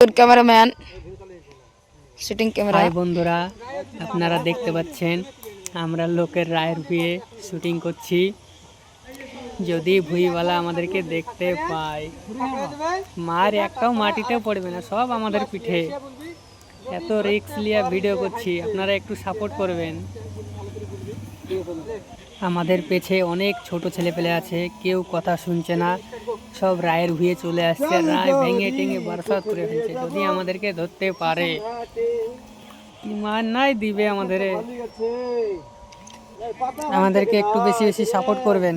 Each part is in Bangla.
ক্যামেরাম্যান শুটিং ক্যামেরা বন্ধুরা, আপনারা দেখতে পাচ্ছেন, আমরা লোকের রায়ের বিয়ে শুটিং করছি। যদি ভুইওয়ালা আমাদেরকে দেখতে পায়, মার একটাও মাটিতে পড়বে না, সব আমাদের পিঠে। এত রিক্স লিয়া ভিডিও করছি, আপনারা একটু সাপোর্ট করবেন। আমাদের পেছে অনেক ছোট ছেলেপেলে আছে, কেউ কথা শুনছে না। সব রায়ের ভুয়ে চলে আসছে রায় ভেঙে টেঙে বরসাত করে ফেলছে। যদি আমাদেরকে ধরতে পারে মার নাই দিবে আমাদের? আমাদেরকে একটু বেশি বেশি সাপোর্ট করবেন।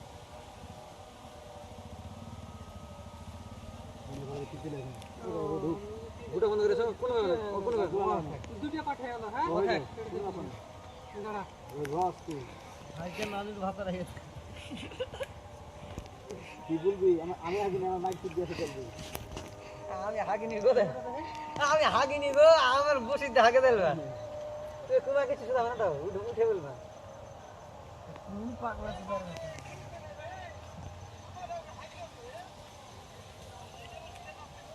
গুটা বন্ধ করেছ কোন কোন দুটো পাঠ গেল হ্যাঁ ভাইকে নানুর ভাতা রেখে কি বলবি আমি আগে আমার মাইক টিপ দিয়ে চলবি আমি হাগিনি গো। আমি হাগিনি গো আমার বসিতে হাগে দেলবা তুই তোমার কিছু শুধু না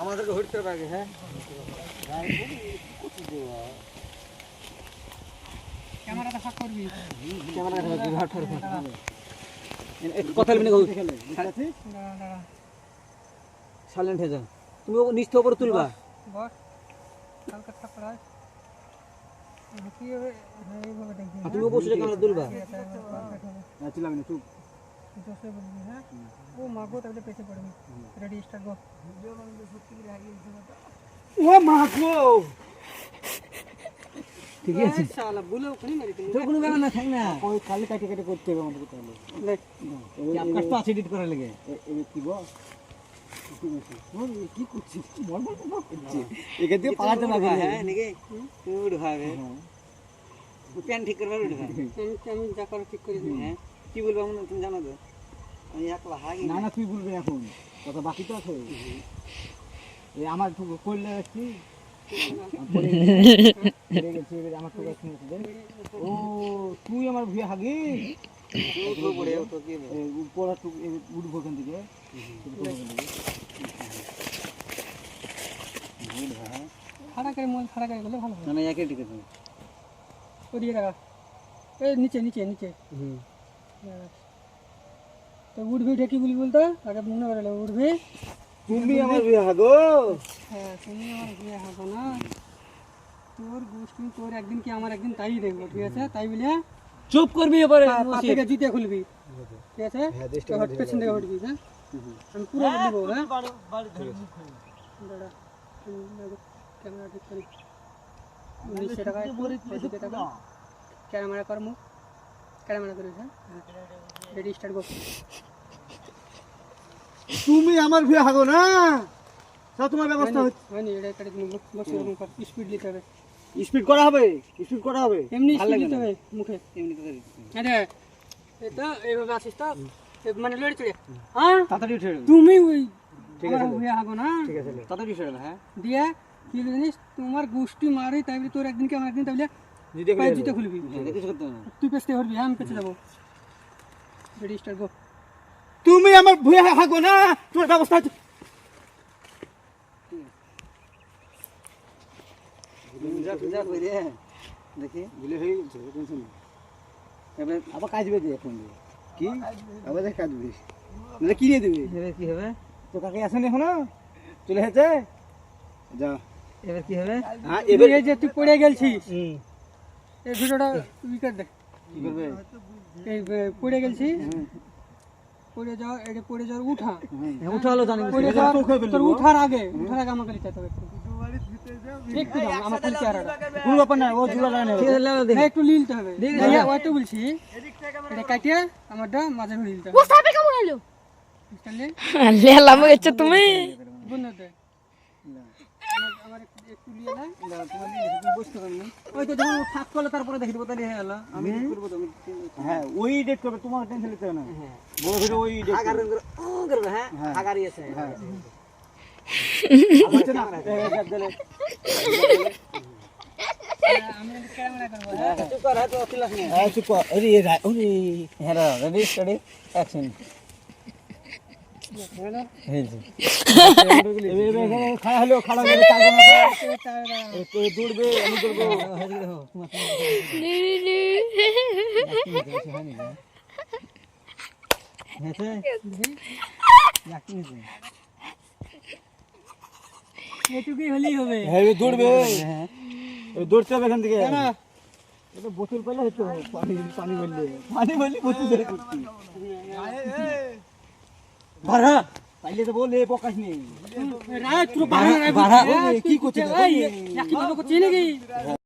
আমাদেরকে হইতে আগে হ্যাঁ? কথা বলবি সাইলেন্ট হয়ে যাও। তুমি নিচ থেকে উপরে তুলবা। তুমি বসে ক্যামেরা তুলবা। চিলাবি না চুপ ও মা গো ঠিক আছে তো কোনো ব্যাপার না থাক না ওই খালি কাটি কাটি করতে হবে আমাদের তাহলে ক্যাপকাট তো আছে এডিট করার লাগে এবার কি বল কি করছিস বল বল বল এখান থেকে পালাতে পারবে না হ্যাঁ নাকি তুমি উঠভাবে প্যান ঠিক করবার উঠবে আমি যা করো ঠিক করে হ্যাঁ কি বলব আমরা তুমি জানো তো? আমি একলা হাগি না না তুই বলবি এখন। কথা বাকি তো আছে। এই আমার তো করলে গেছে আমার ও তুই আমার ভুয়ে হাগি? পড়ে কি টুক উঠবো ওখান থেকে। খাড়া করে মন খাড়া করে গেলে ভালো না ওদিকে রাখা এই নিচে নিচে নিচে। হুম। তো উঠবি উঠে কি বলবি বলতো আগে মনে করে উঠবি তুমি আমার ভুয়ে হাগো হ্যাঁ তুমি আমার বিয়ে হবে না তোর গোষ্ঠী তোর একদিন কি আমার একদিন তাই দেখব ঠিক আছে তাই বলে চুপ করবি এবারে পা থেকে জুতে খুলবি ঠিক আছে তো হট পেছন থেকে হটবি হ্যাঁ আমি পুরো বলব হ্যাঁ দাঁড়া ক্যামেরা ঠিক করি উনিশশো টাকা ওদিকে টাকা ক্যামেরা কর মুখ তুমি আমার ভুয়ে হাগো না। তা তোমার ব্যবস্থা হচ্ছে। হয়নি এটা কেটে দিন বসে স্পিড নিতে হবে। স্পিড করা হবে স্পিড করা হবে। এমনি হবে মুখে। এমনি তো আরে এটা এইভাবে আসিস তো? মানে লড়ে চড়ে। হ্যাঁ? তাড়াতাড়ি উঠে তুমি ওই ঠিক আছে। হয়ে হাগো না। ঠিক আছে তাড়াতাড়ি উঠে হ্যাঁ। দিয়ে কি জানিস? তোমার গোষ্ঠী মারি তাই তোর একদিন কি আমার একদিন তাহলে জিতে খুলবি না। তুই পেছতে হ্যাঁ আমি পেছতে যাব। রেডি স্টার্ট গো তুমি আমার ভুয়া হাগো না তোমার ব্যবস্থা আছে দেখি। ভুলে হয়ে গেছে টেনশন এবার আবার কাজবে দিয়ে। এখন কি? আবার দেখ কাজবে নাহলে কি নিয়ে দেবে। এবার কি হবে? তো কাকে আসেনি এখনও? চলে গেছে যা। এবার কি হবে? হ্যাঁ এবার এই যে তুই পড়ে গেছিস হুম। এই ভিডিওটা উইকেট দেখ কি করবে এই পড়ে গেছি পড়ে যাওয়া এটা পড়ে যাওয়ার উঠা। হুম উঠা হলো জানি। পড়ে যাওয়ার। তোর উঠার আগে উঠার আগে আমাকে লিখতে হবে একটু। একটু দাম আমার খালি চেহারাটা। কোনো ব্যাপার না ও জুড়া লাগানো ঠিক আছে লাগাও দেখি। হ্যাঁ, একটু লিলতে হবে। ভাইয়া ওইটা বলছি। এটা কাটিয়ে আমারটা মাঝে হবে কেমন? তুমি। চুপ কর হ্যাঁ তো অখিলাস নেই হ্যাঁ চুপ কর। হ্যাঁ রেডি স্টাডি অ্যাকশন খাড়া হলো খাড়া হলে চারজন আছে তো দৌড়বে আমি দৌড়বো এটুকুই হলেই হবে হ্যাঁ এ দৌড়বে এ দৌড়তে হবে এখান থেকে এটা বোতল পেলে হতো পানি পানি বললে পানি বললি বোতল ধরে করছি বাড়া তাইলে তো বলে প্রকাশ নেই। রাত তুই বাড়া বাড়া, কি করছিস? এই কি করছিস নাকি